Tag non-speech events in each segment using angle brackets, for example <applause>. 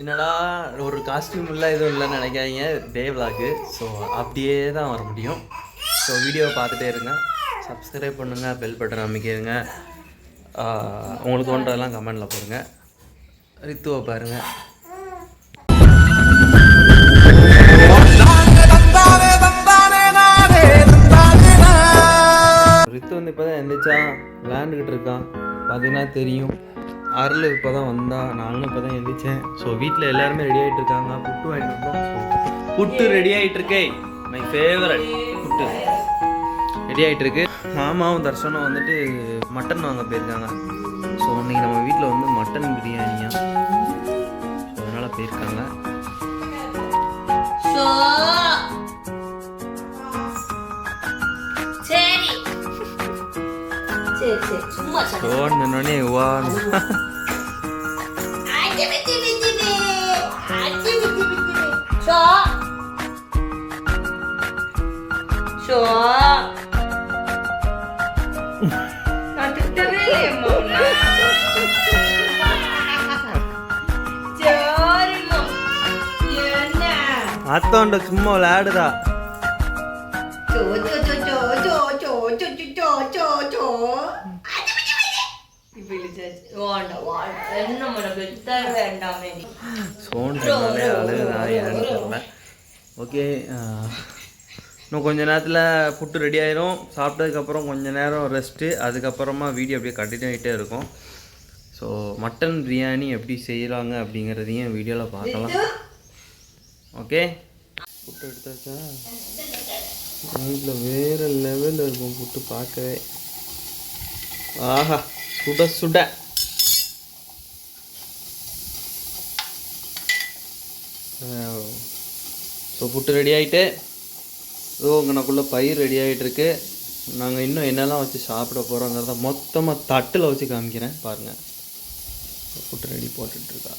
என்னடா ஒரு காஸ்டியூம் இல்லை எதுவும் இல்லைன்னு நினைக்காதீங்க. டே விளாக்கு ஸோ அப்படியே தான் வர முடியும். ஸோ வீடியோவை பார்த்துட்டே இருங்க. சப்ஸ்கிரைப் பண்ணுங்கள் பெல் பட்டன் அமைக்கிடுங்க. உங்களுக்கு ஒன்றதெல்லாம் கமெண்டில் போடுங்க. ரித்துவை பாருங்கள் ரித்து வந்து இப்போ தான் எந்திரிச்சா விளையாண்டுக்கிட்டு இருக்கான். பார்த்தீங்கன்னா தெரியும். அருள் இப்போ தான் வந்தா நானும் இப்போ தான் எந்திரிச்சேன். ஸோ வீட்டில் எல்லாருமே ரெடி ஆகிட்டு இருக்காங்க புட்டு வாங்கிட்டு வந்தோம். புட்டு ரெடி ஆகிட்டு இருக்கே மை ஃபேவரட் புட்டு. ரெடி ஆகிட்டு இருக்கு மாமாவும் தர்ஷனும் வந்துட்டு மட்டன் வாங்க போயிருக்காங்க. ஸோ இன்னைக்கு நம்ம வீட்டில் வந்து மட்டன் பிரியாணியா? ஸோ அதனால் போயிருக்காங்க. சரி. சரி சும்மா <laughs> உனக்கு தர வேண்டாமே நீ சோன்றாலே அழுகுதா ஏன்னு தெரியல ஓகே இன்னும் கொஞ்ச நேரத்தில் புட்டு ரெடி ஆயிரும் சாப்பிட்டதுக்கப்புறம் கொஞ்ச நேரம் ரெஸ்ட்டு அதுக்கப்புறமா வீடியோ அப்படியே கண்டினியூ ஆகிட்டே இருக்கும் ஸோ மட்டன் பிரியாணி எப்படி செய்கிறாங்க அப்படிங்கிறதையும் வீடியோவில் பார்க்கலாம் ஓகே? புட்டு எடுத்தாச்சா? வீட்டில் வேறு லெவலில் இருக்கும் புட்டு பார்க்கவே. ஆஹா சுட சுட. ஸோ புட்டு ரெடி ஆகிட்டு இதோ உங்களுக்குள்ளே பயிர் ரெடி ஆகிட்டுருக்கு நாங்கள் இன்னும் என்னெல்லாம் வச்சு சாப்பிட போகிறோங்கிறத மொத்தமாக தட்டில் வச்சு காமிக்கிறேன். பாருங்கள் புட்டு ரெடி போட்டுட்ருக்கா.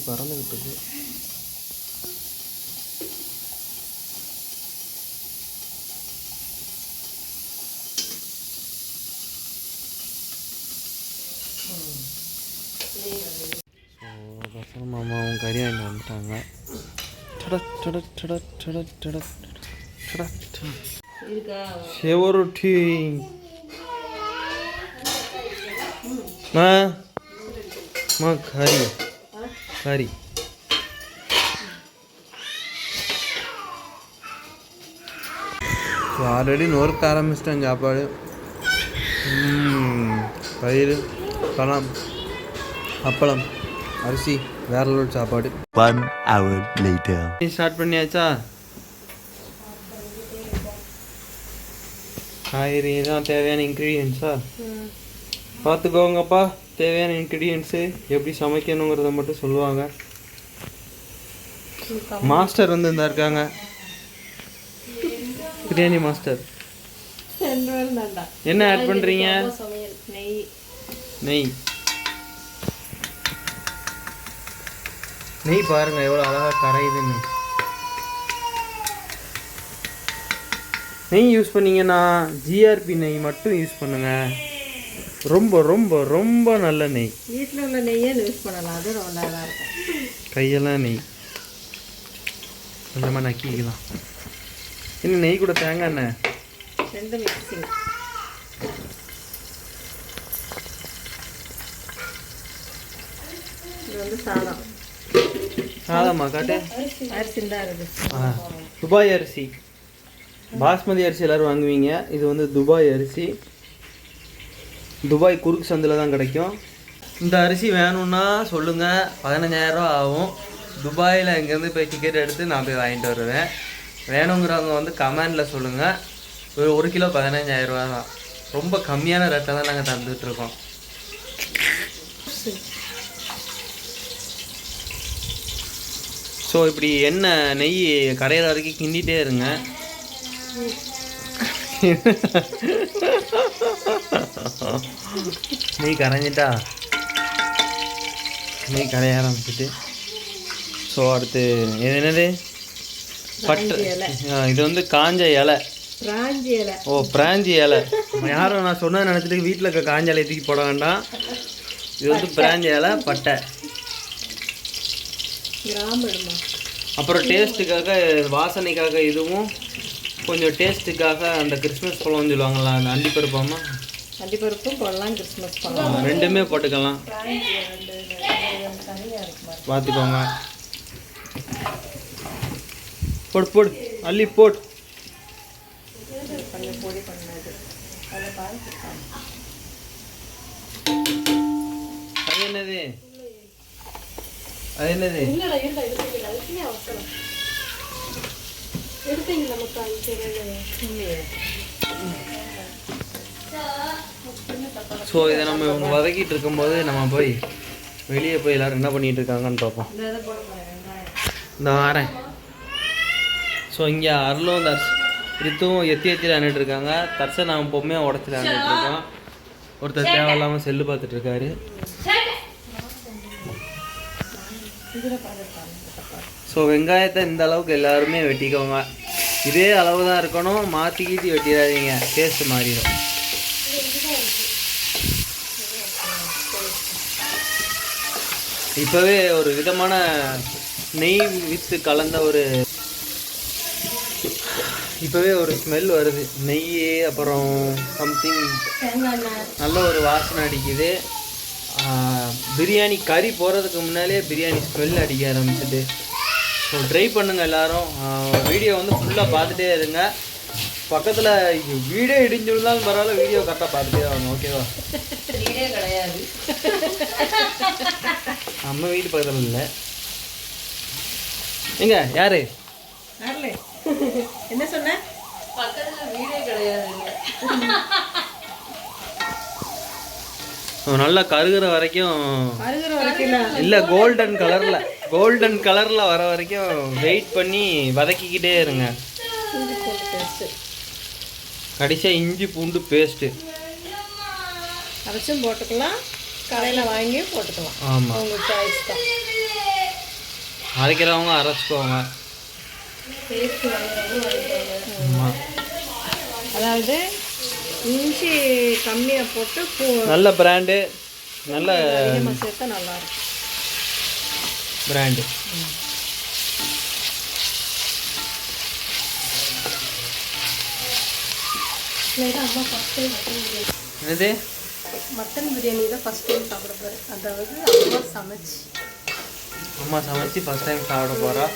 നന്നായി പറന്ന് കിട്ടുന്നു பசங்க மாமாவும் கறி வாங்கிட்டு வந்துட்டாங்க செவரொட்டி மா கறி கறி ஸோ ஆல்ரெடி நொறுக்க ஆரம்பிச்சிட்டேன் சாப்பாடு. ம், பயிறு பழம் அப்பளம் அரிசி வேற லெவல் சாப்பாடு. One hour later. ஸ்டார்ட் பண்ணியாச்சா? காய்கறி தான் தேவையான இன்க்ரீடியன்ஸா பார்த்துக்கோங்கப்பா. தேவையான இன்க்ரீடியன்ஸு எப்படி சமைக்கணுங்கிறத மட்டும் சொல்லுவாங்க. மாஸ்டர் வந்து இந்த இருக்காங்க. பிரியாணி மாஸ்டர் என்ன ஆட் பண்ணுறீங்க நெய். நெய். நெய் பாருங்க எவ்வளோ அழகாக கரையுதுன்னு. நெய் யூஸ் பண்ணீங்கன்னா ஜிஆர்பி நெய் மட்டும் யூஸ் பண்ணுங்க. ரொம்ப ரொம்ப ரொம்ப நல்ல நெய். வீட்டில் உள்ள நெய்யே யூஸ் பண்ணலாம். அது ரொம்ப நல்லா இருக்கும். கையெல்லாம் நெய். கொஞ்சமாக நக்கிக்கலாம். இன்னும் நெய் கூட தேங்காய் எண்ணெய்? ரெண்டு மிக்சிங் இது வந்து சாதம். சாதம்மா காட்டு? அரிசி தான் இருக்குது. ஆ, துபாய் அரிசி. பாஸ்மதி அரிசி எல்லாரும் வாங்குவீங்க. இது வந்து துபாய் அரிசி. துபாய் குறுக்கு சந்தில் தான் கிடைக்கும். இந்த அரிசி வேணும்னா சொல்லுங்கள் பதினஞ்சாயிரம் ஆகும். துபாயில் இங்கேருந்து போய் டிக்கெட் எடுத்து நான் போய் வாங்கிட்டு வருவேன். வேணுங்கிறவங்க வந்து கமெண்டில் சொல்லுங்கள் ஒரு ஒரு கிலோ பதினஞ்சாயிரம் ரூபா தான். ரொம்ப கம்மியான ரேட்டில் தான் நாங்கள் தந்துட்டுருக்கோம். ஸோ இப்படி எண்ணெய் நெய் கரையிற வரைக்கும் கிண்டிகிட்டே இருங்க. நெய் கரைஞ்சிட்டா நெய் கரைய ஆரம்பிச்சிட்டு ஸோ அடுத்து இது என்னது பட்டு இது வந்து காஞ்ச இலை இலை ஓ பிராஞ்சி இலை யாரும் நான் சொன்னதை நினச்சிட்டு வீட்டில் இருக்க காஞ்ச இலையை தூக்கி போட வேண்டாம் இது வந்து பிராஞ்சி இலை பட்டை அப்புறம் டேஸ்ட்டுக்காக வாசனைக்காக இதுவும் கொஞ்சம் டேஸ்ட்டுக்காக அந்த கிறிஸ்மஸ் பழம்னு சொல்லுவாங்கள்ல அந்த அண்டிப்பருப்பாமா கண்டிப்பருப்பும் போடலாம் கிறிஸ்மஸ் பண்ணலாம் ரெண்டுமே போட்டுக்கலாம். பார்த்துக்கோங்க. போடு போடு அள்ளி போடு. அதில் பாருங்க அது என்னது? ஸோ இதை நம்ம இவங்க வதக்கிட்டு இருக்கும்போது நம்ம போய் வெளியே போய் எல்லாரும் என்ன பண்ணிட்டு இருக்காங்கன்னு பார்ப்போம். இந்த வரேன். ஸோ இங்கே அருளும் தர்ஸ் ரித்துவும் எத்தி எத்தி விளையாண்டுட்டு இருக்காங்க. தர்சை நான் பொம்மையாக உடச்சி விளையாண்டுட்டு இருக்கோம் ஒருத்தர் தேவையில்லாமல் செல்லு பார்த்துட்டு இருக்காரு. ஸோ வெங்காயத்தை இந்த அளவுக்கு எல்லாருமே வெட்டிக்கோங்க. இதே அளவு தான் இருக்கணும். மாற்றி கீத்தி வெட்டிடாதீங்க. டேஸ்ட் மாறிடும். இப்போவே ஒரு விதமான நெய் வித்து கலந்த ஒரு இப்போவே ஒரு ஸ்மெல் வருது. நெய் அப்புறம் சம்திங் நல்ல ஒரு வாசனை அடிக்குது. பிரியாணி கறி போகிறதுக்கு முன்னாலே பிரியாணி ஸ்மெல் அடிக்க ஆரம்பிச்சிது. ஸோ ட்ரை பண்ணுங்கள் எல்லாரும். வீடியோ வந்து ஃபுல்லாக பார்த்துட்டே இருங்க. பக்கத்தில் வீடியோ இடிஞ்சு விழுந்தாலும் பரவாயில்ல வீடியோ கரெக்டாக பார்த்துட்டே வாங்க ஓகேவா வீடே கிடையாது. நம்ம வீட்டு பக்கத்தில் இல்லை. எங்க யாரு? வரல. என்ன சொன்ன? பக்கத்தில் வீடே கிடையாது. நல்லா கருகிற வரைக்கும் இல்லை கோல்டன் கலரில் கோல்டன் கலரில் வர வரைக்கும் வெயிட் பண்ணி வதக்கிக்கிட்டே இருங்க. கடைசியாக இஞ்சி பூண்டு பேஸ்ட்டு அரைச்சும் போட்டுக்கலாம். கடையில் வாங்கி போட்டுக்கலாம். ஆமாம் உங்கள் சாய்ஸ் தான். அரைக்கிறவங்க அரைச்சிக்கோங்க. அதாவது இஞ்சி கம்மியாக போட்டு பூ நல்ல பிராண்டு நல்ல சேர்த்தா நல்லா இருக்கும். பிராண்டு. என்னது? மட்டன் பிரியாணி தான் ஃபஸ்ட் டைம் சாப்பிட போகிறேன் அதாவது அம்மா சமைச்சு. அம்மா சமைச்சு ஃபஸ்ட் டைம் சாப்பிட போகிறா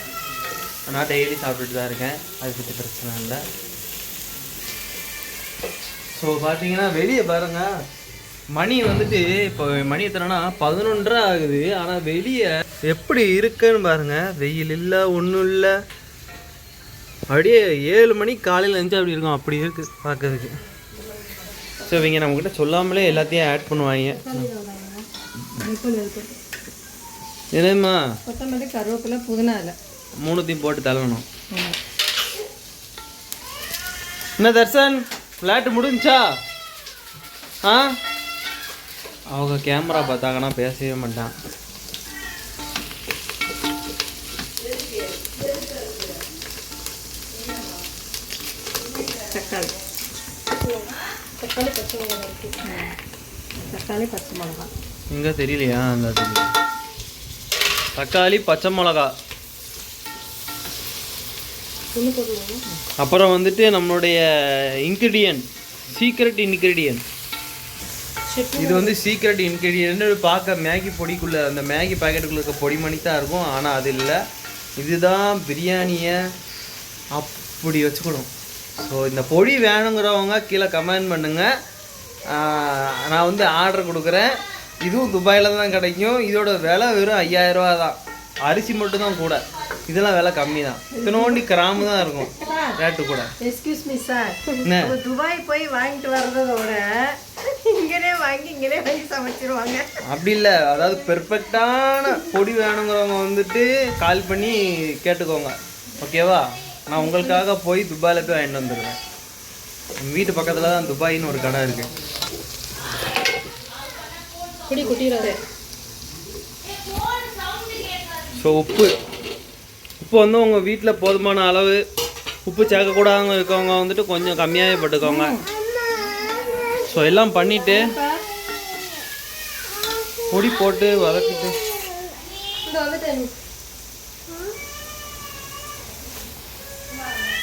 நான் டெய்லி சாப்பிட்டுட்டு தான் இருக்கேன். அதை பற்றி பிரச்சனை இல்லை. ஸோ பார்த்தீங்கன்னா வெளியே பாருங்க. மணி வந்துட்டு இப்போ மணி எத்தனைனா பதினொன்றரை ஆகுது. ஆனால் வெளியே எப்படி இருக்குன்னு பாருங்க. வெயில் இல்லை ஒன்றும் இல்லை. அப்படியே ஏழு மணிக்கு காலையில் இருந்துச்சு அப்படி இருக்கும்? அப்படி இருக்குது பார்க்கறதுக்கு ஸோ இவங்க நம்மக்கிட்ட சொல்லாமலே எல்லாத்தையும் ஆட் பண்ணுவாங்க. என்னம்மா? கொத்தமல்லி கருவேப்பிலை புதினா இல்லை மூணுத்தையும் போட்டு தள்ளணும் என்ன தர்சன் விளையாட்டு முடிஞ்சா? ஆ? அவங்க கேமரா பார்த்தாங்கன்னா பேசவே மாட்டான். தக்காளி தக்காளி பச்சை மிளகாய் தக்காளி பச்சை மிளகாய் எங்கே தெரியலையா அந்த தக்காளி பச்சை மிளகா. அப்புறம் வந்துட்டு நம்மளுடைய இன்க்ரீடியன்ட் சீக்ரெட் இன்க்ரீடியன்ட் இது வந்து சீக்ரெட் இன்க்ரீடியன்ட் பார்க்க மேகி பொடிக்குள்ளே அந்த மேகி பாக்கெட்டுக்குள்ளே இருக்க பொடி மணி தான் இருக்கும். ஆனால் அது இல்லை. இதுதான் பிரியாணியை அப்படி வச்சுக்கணும். ஸோ இந்த பொடி வேணுங்கிறவங்க கீழே கமெண்ட் பண்ணுங்கள் நான் வந்து ஆர்டர் கொடுக்குறேன். இதுவும் துபாயில் தான் கிடைக்கும். இதோட விலை வெறும் ஐயாயிரரூவா தான். அரிசி மட்டும்தான் கூட. இதெல்லாம் விலை கம்மி தான் இத்தனோண்டி கிராமு தான் இருக்கும். ரேட்டு கூட. எக்ஸ்கியூஸ் மீ சார் என்ன? துபாய் போய் வாங்கிட்டு வர்றதோட இங்கனே வாங்கி இங்கனே வாங்கி சமைச்சிருவாங்க. அப்படி இல்லை. அதாவது பெர்ஃபெக்டான பொடி வேணுங்கிறவங்க வந்துட்டு கால் பண்ணி கேட்டுக்கோங்க. ஓகேவா நான் உங்களுக்காக போய் துபாயில் போய் வாங்கிட்டு வந்துடுவேன் எங்கள் வீட்டு பக்கத்தில் தான் துபாயின்னு ஒரு கடை இருக்குது ஸோ உப்பு. உப்பு வந்து உங்கள் வீட்டில் போதுமான அளவு உப்பு சேர்க்கக்கூடாதவங்க இருக்கவங்க வந்துட்டு கொஞ்சம் கம்மியாகவே போட்டுக்கோங்க. ஸோ எல்லாம் பண்ணிவிட்டு பொடி போட்டு வதக்கிட்டு.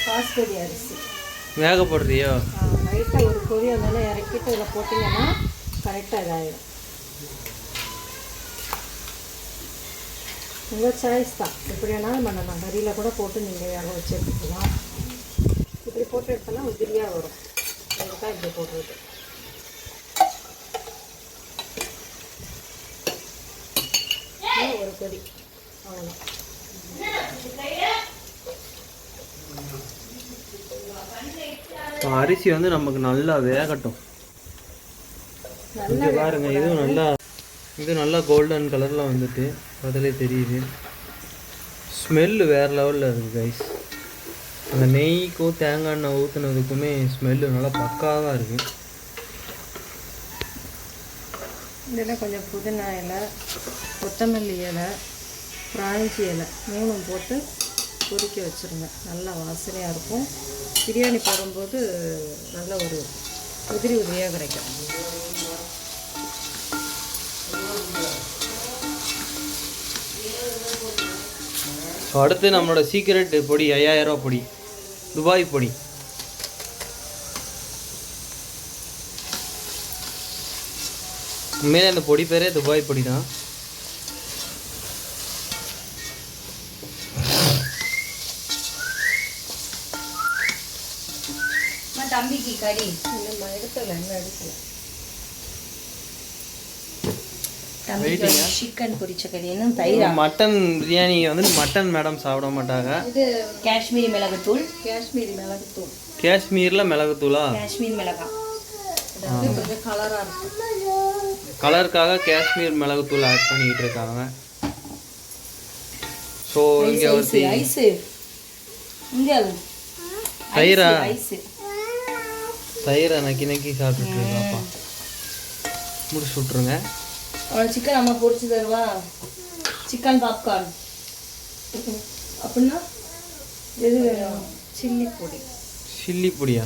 பாஸ்மதி அரிசி. வேக போடுறியோ? லைட்டாக ஒரு கொதி வந்தாலும் இறக்கிட்டு இதில் போட்டிங்கன்னா கரெக்டாக இதாகிடும் உங்கள் சாய்ஸ் தான் எப்படி வேணாலும் பண்ணலாம் கறியில் கூட போட்டு நீங்கள் வேக வச்சு எடுத்துக்கலாம் இப்படி போட்டு எடுத்தோன்னா உதிரியாக வரும். அதுக்காக இப்படி போடுறது. ஒரு கொதி அவ்வளோதான் அரிசி வந்து நமக்கு நல்லா வேகட்டும். பாருங்க இதுவும் நல்லா இது நல்லா கோல்டன் கலரில் வந்துட்டு அதிலே தெரியுது. ஸ்மெல்லு வேறு லெவலில் இருக்குது கைஸ் அந்த நெய்க்கும் தேங்காய் எண்ணெய் ஊற்றுனதுக்குமே ஸ்மெல்லு நல்லா பக்காவாக இருக்குது இதில் கொஞ்சம் புதினா இலை கொத்தமல்லி இலை பிராஞ்சி இலை மூணும் போட்டு கொதிக்க வச்சுருங்க. நல்லா வாசனையாக இருக்கும். பிரியாணி போடும்போது நல்ல ஒரு உதிரி உதிரியாக கிடைக்கும். ஸோ அடுத்து நம்மளோட சீக்ரெட் பொடி ஐயாயிரம் ரூபா பொடி துபாய் பொடி. உண்மையிலே அந்த பொடி பேரே துபாய் பொடி தான். தம்பிக்கு கறி. நம்ம எடுக்கல தம்பிக்கு சிக்கன் பொரிச்ச கறி இன்னும் தயிரா? மட்டன் பிரியாணி வந்து மட்டன் மேடம் சாப்பிட மாட்டாங்க. இது காஷ்மீரி மிளகுத்தூள். காஷ்மீரி மிளகுத்தூள். காஷ்மீரில் மிளகுத்தூளா? காஷ்மீர் மிளகாய் இது வந்து கொஞ்சம் கலராக இருக்கும். கலருக்காக காஷ்மீர் மிளகுத்தூள் ஆட் பண்ணிக்கிட்டு இருக்காங்க. ஸோ இங்கே ஒரு ஐஸு இங்கே தயிரா? ஐஸு தயிரை நக்கி நக்கி சாப்பிட்டுட்டு இருக்காப்பா. முடிச்சு விட்ருங்க அவன் சிக்கன் அம்மா பொரிச்சு தருவா? சிக்கன் பாப்கார்ன் அப்படின்னா எது வேணும்? சில்லி பொடி. சில்லி பொடியா?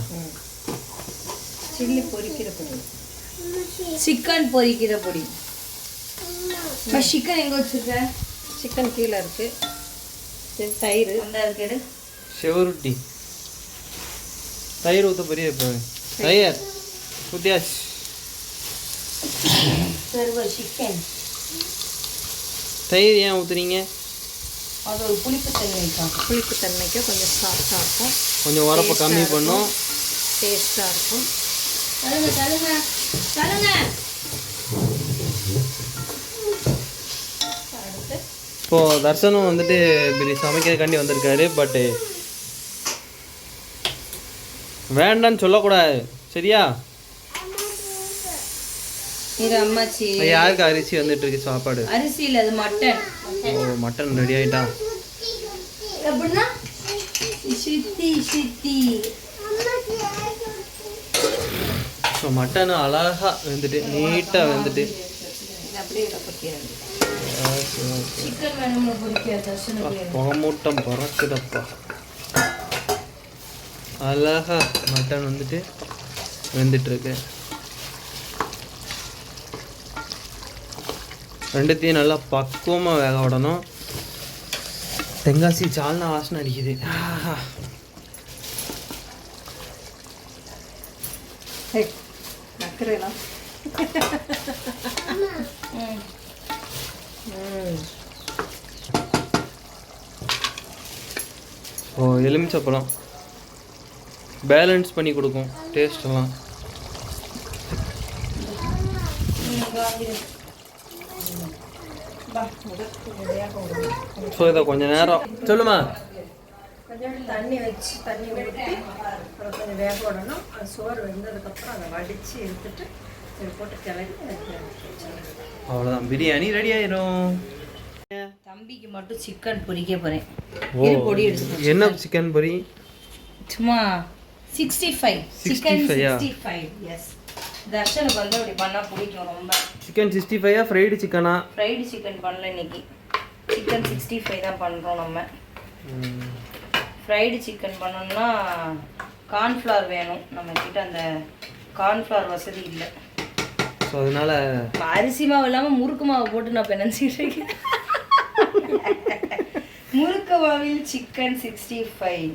சில்லி பொரிக்கிற பொடி. சிக்கன் பொரிக்கிற பொடி. சிக்கன் எங்கே வச்சுருக்க? சிக்கன் கீழே இருக்கு. சரி தயிர். அந்த இருக்கு செவருட்டி. தயிர் ஊற்ற பெரிய இப்போ தயிர். ஊத்தியாச்சு. சர்வ சிக்கன் தயிர் ஏன் ஊற்றுறீங்க அது ஒரு புளிப்பு தன்மை வைப்பாங்க புளிப்பு தன்மைக்கு கொஞ்சம் சாஃப்டாக இருக்கும். கொஞ்சம் உரப்பை கம்மி பண்ணும். டேஸ்டாக இருக்கும். தருங்க தருங்க இப்போது தர்சனம் வந்துட்டு இப்படி சமைக்கிறதுக்காண்டி வந்திருக்காரு பட்டு. வேண்டான்னு சொல்லக்கூடாது. சரியா? இது அம்மாச்சி. யாருக்கு அரிசி வந்துட்டு இருக்கு சாப்பாடு? அரிசி இல்லை அது மட்டன். ஓ மட்டன் ரெடி ஆயிட்டா? எப்படின்னா? சித்தி சித்தி. ஸோ மட்டன் அழகா வெந்துட்டு நீட்டாக வெந்துட்டு. புகமூட்டம் பறக்குதப்பா. அழகா மட்டன் வந்துட்டு வெந்துட்டு ரெண்டுத்தையும் நல்லா பக்குவமாக வேக விடணும். தெங்காசி சால்னா வாசனை அடிக்குது. ஓ எலுமிச்சப்பழம். பேலன்ஸ் பண்ணி கொடுக்கும். டேஸ்ட் எல்லாம். ஸோ இதை கொஞ்ச நேரம். சொல்லுமா? கொஞ்சம் தண்ணி வச்சு தண்ணி ஊற்றி அப்புறம் கொஞ்சம் வேக விடணும். அது சோறு வெந்ததுக்கப்புறம் அதை வடித்து எடுத்துட்டு இதை போட்டு கிளறி அவ்வளோதான் பிரியாணி ரெடி ஆயிரும். தம்பிக்கு மட்டும் சிக்கன் பொரிக்க போகிறேன் ஓ பொடி எடுத்து என்ன சிக்கன் பொரி சும்மா sixty five 65 chicken? Sixty five yes தர்ஷனுக்கு வந்து அப்படி பண்ணால் பிடிக்கும் ரொம்ப. சிக்கன் சிக்ஸ்டி ஃபைவா? ஃப்ரைடு சிக்கனா ஃப்ரைடு சிக்கன் பண்ணல இன்னைக்கு. சிக்கன் சிக்ஸ்டி ஃபைவ் தான் பண்ணுறோம் நம்ம. ஃப்ரைடு சிக்கன் பண்ணணும்னா கார்ன்ஃப்ளவர் வேணும். நம்ம கிட்ட அந்த கார்ன்ஃப்ளவர் வசதி இல்லை. ஸோ அதனால அரிசி மாவு இல்லாமல் முறுக்கு மாவு போட்டு நான் நினச்சிட்டு இருக்கேன். முறுக்கு மாவில் சிக்கன் சிக்ஸ்டி ஃபைவ்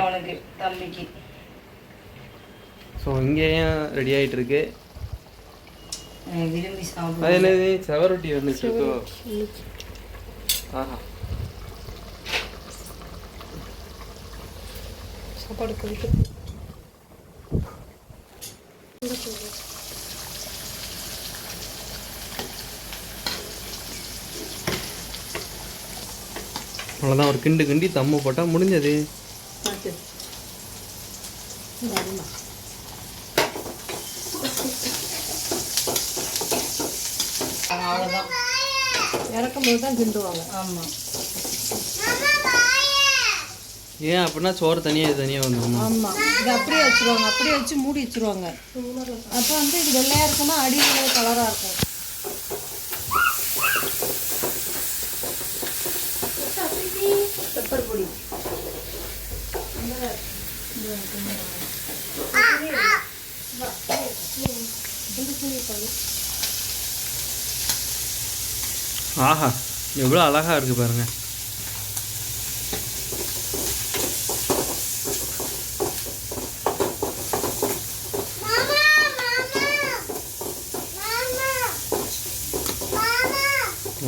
அவனுக்கு தம்பிக்கு. ஸோ இங்கேயும் ரெடி ஆயிட்டு இருக்கு. விரும்பி அது சாப்பிடுவேன் என்னது செவரொட்டி வந்துட்டு இருக்கோ ஆஹா. சாப்பாடு கொடுத்து அவ்வளோதான் ஒரு கிண்டு கிண்டி தம்மு போட்டால் முடிஞ்சது பார்த்து வருமா அவ்வளோதான் இறக்கும் போது தான் கிண்டுவாங்க ஆமாம் ஏன் அப்படின்னா சோறு தனியாக இது தனியாக வந்துடும் ஆமாம் இது அப்படியே வச்சுருவாங்க. அப்படியே வச்சு மூடி வச்சுருவாங்க. அப்போ வந்து இது வெள்ளையாக இருக்குமா அடியில் கலராக இருக்கும். பெப்பர் பொடி. ஆஹா எவ்வளோ அழகாக இருக்கு பாருங்க.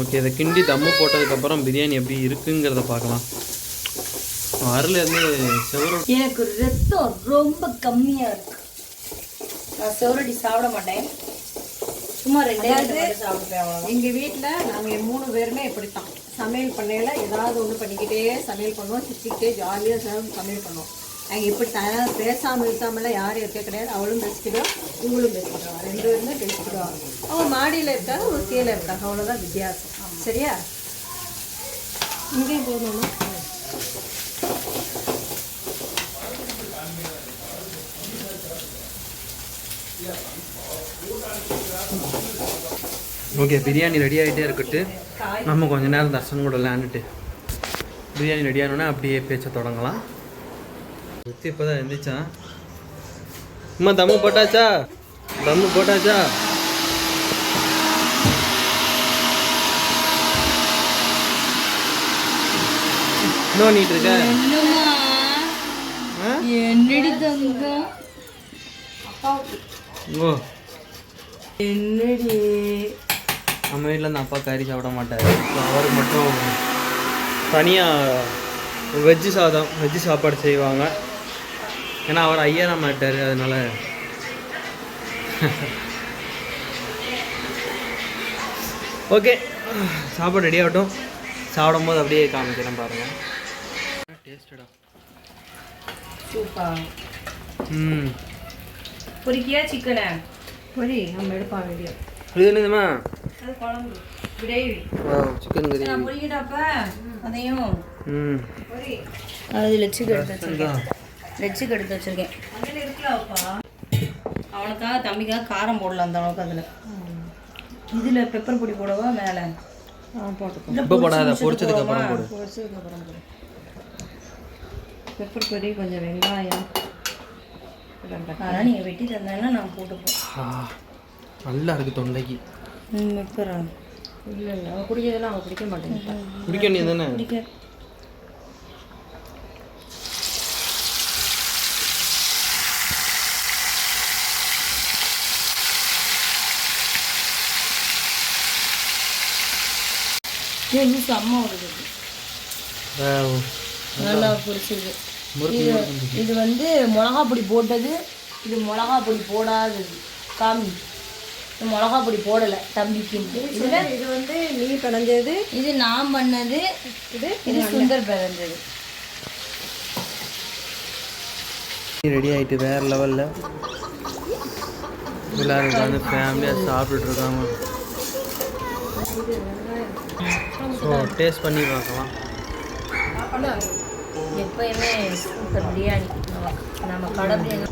ஓகே இதை கிண்டி தம்மு போட்டதுக்கப்புறம் பிரியாணி எப்படி இருக்குங்கிறத பார்க்கலாம். அருள் இருந்து செவரொட்டி எனக்கு ரத்தம் ரொம்ப கம்மியாக இருக்கு. நான் செவரடி சாப்பிட மாட்டேன். சும்மா ரெண்டே எங்கள் வீட்டில் நாங்கள் மூணு பேருமே இப்படித்தான். சமையல் பண்ணையில் ஏதாவது ஒன்று பண்ணிக்கிட்டே சமையல் பண்ணுவோம் சிரிச்சுக்கிட்டே ஜாலியாக சமையல் பண்ணுவோம். நாங்கள் இப்படி தனியாக பேசாமல் இருக்காமலாம் யாரும் இருக்க கிடையாது. அவளும் பேசிக்கிடுவோம் இவங்களும் பேசிக்கிடுவோம் ரெண்டு பேருமே பேசிக்கிடுவாங்க அவங்க மாடியில் இருக்காங்க அவங்க கீழே இருக்காங்க அவ்வளோதான் வித்தியாசம். சரியா? இங்கேயும் போகணுமா? ஓகே பிரியாணி ரெடி ஆகிட்டே இருக்கட்டு. நம்ம கொஞ்ச நேரம் தர்ஷன் கூட விளையாண்டுட்டு பிரியாணி ரெடி ஆனோடனே அப்படியே பேச்ச தொடங்கலாம். ருத்தி இப்போ தான் எழுந்திரிச்சான் அம்மா தம்மு போட்டாச்சா? தம்மு போட்டாச்சா? என்ன பண்ணிட்டு இருக்க? என்னடி தங்கம் ஓ. என்னடி? நம்ம வீட்டில் இந்த அப்பா கறி சாப்பிட மாட்டார். அவருக்கு மட்டும் தனியாக வெஜ்ஜு சாதம் வெஜ்ஜு சாப்பாடு செய்வாங்க. ஏன்னா அவர் ஐயரா மாட்டார் அதனால. ஓகே சாப்பாடு ரெடி ஆகட்டும். சாப்பிடும் போது அப்படியே காமிக்கிறேன் பாருங்கள் டேஸ்டடா சூப்பர் ம். பொரிக்கியா சிக்கனை? பொரி நம்ம எடுப்பா வீடியோ இது என்னதுமா அது குழம்பு. கிரேவி சிக்கன் அதையும் ம். அது லெச்சுக்கு எடுத்து வச்சிருக்கேன். லெச்சுக்கு எடுத்து வச்சிருக்கேன். அவனுக்காக தம்பிக்காக காரம் போடலாம் அந்த அளவுக்கு அதில். இதில் பெப்பர் பொடி போடவா மேலே? பொரிச்சதுக்கு அப்புறம் போடு. பொரிச்சதுக்கப்புறம் போடு. பெப்பர் பொடி கொஞ்சம் வெங்காயம். அதனால் நீங்கள் வெட்டி தந்தேன்னா நான் போட்டுப்போம். நல்லா இருக்கு தொண்டைக்கு. பெப்பரா இல்லை இல்லை. அவள் குடிக்கிறதெல்லாம் அவள் குடிக்க மாட்டேங்கிட்டா குடிக்க வேண்டியது தானே பிடிக்க ஏன் இன்னும் செம்ம வருது நல்லா பொரிச்சிருக்கு. முறுக்கு இது. இது வந்து மிளகா பொடி போட்டது. இது மிளகா பொடி போடாதது. காமி. மிளகா பொடி போடலை தம்பிக்கு இது வந்து நீ பிணைஞ்சது. இது நான் பண்ணது இது இது சுந்தர் பிறந்தது ரெடி ஆயிட்டு வேற லெவலில் எல்லாரும் உட்காந்து ஃபேமிலியாக சாப்பிட்டுட்டு இருக்காங்க. ஸோ டேஸ்ட் பண்ணி பார்க்கலாம். எப்பயுமே சூப்பர் பிரியாணி நம்ம நம்ம கடை பிரியாணி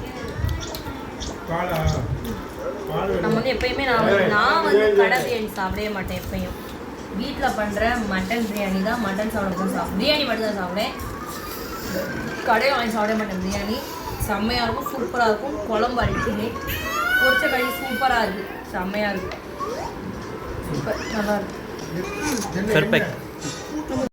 நம்ம வந்து எப்பயுமே நான் வந்து- நான் வந்து கடை பிரியாணி சாப்பிடவே மாட்டேன் எப்பயும். வீட்டில் பண்ணுற மட்டன் பிரியாணி தான் மட்டன் சாப்பிட தான் சாப்பிடும் பிரியாணி மட்டும் தான் சாப்பிட்டேன் கடையை வாங்கி சாப்பிட மாட்டேன் பிரியாணி. செம்மையாக இருக்கும் சூப்பராக இருக்கும். குழம்பு அடிக்குமே பொரிச்ச கறி சூப்பராக இருக்குது செம்மையாக இருக்குது சூப்பர் நல்லா இருக்கு. பெர்ஃபெக்ட்